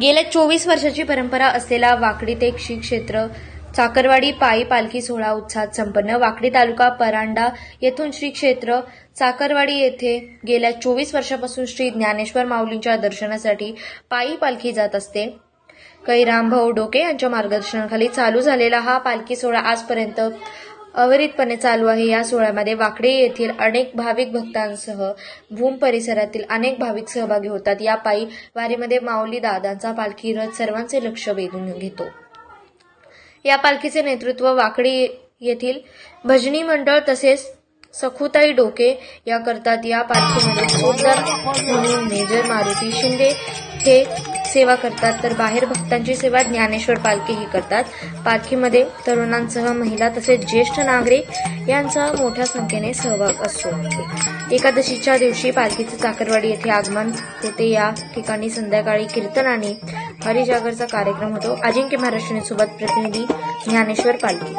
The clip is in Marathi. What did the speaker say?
गेल्या चोवीस वर्षाची परंपरा असलेला वाकडी ते श्री क्षेत्र चाकरवाडी पायी पालखी सोहळा उत्साहात संपन्न. वाकडी तालुका परांडा येथून श्री क्षेत्र चाकरवाडी येथे गेल्या चोवीस वर्षापासून श्री ज्ञानेश्वर माऊलींच्या दर्शनासाठी पायी पालखी जात असते. कैराम भाऊ डोके यांच्या मार्गदर्शनाखाली चालू झालेला हा पालखी सोहळा आजपर्यंत अविरतपणे चालू आहे. या सोहळ्यामध्ये वाकडे येथील अनेक भाविक भक्तांसह भूम परिसरातील अनेक भाविक सहभागी होतात. या पायी वारीमध्ये माऊली दादांचा पालखी रथ सर्वांचे लक्ष वेधून घेतो. या पालखीचे नेतृत्व वाकडी येथील भजनी मंडळ तसेच सखुताई डोके या करतात. या पालखीमध्ये म्हणून मेजर मारुती शिंदे हे सेवा करतात तर बाहेर भक्तांची सेवा ज्ञानेश्वर पालखी ही करतात. पालखीमध्ये तरुणांसह महिला तसेच ज्येष्ठ नागरिक यांचा मोठ्या संख्येने सहभाग असतो. एकादशीच्या दिवशी पालखीचे चाकरवाडी येथे आगमन होते. या ठिकाणी संध्याकाळी कीर्तन आणि हरिजागरचा कार्यक्रम होतो. अजिंक्य महाराष्ट्रीसोबत प्रतिनिधी ज्ञानेश्वर पालखी.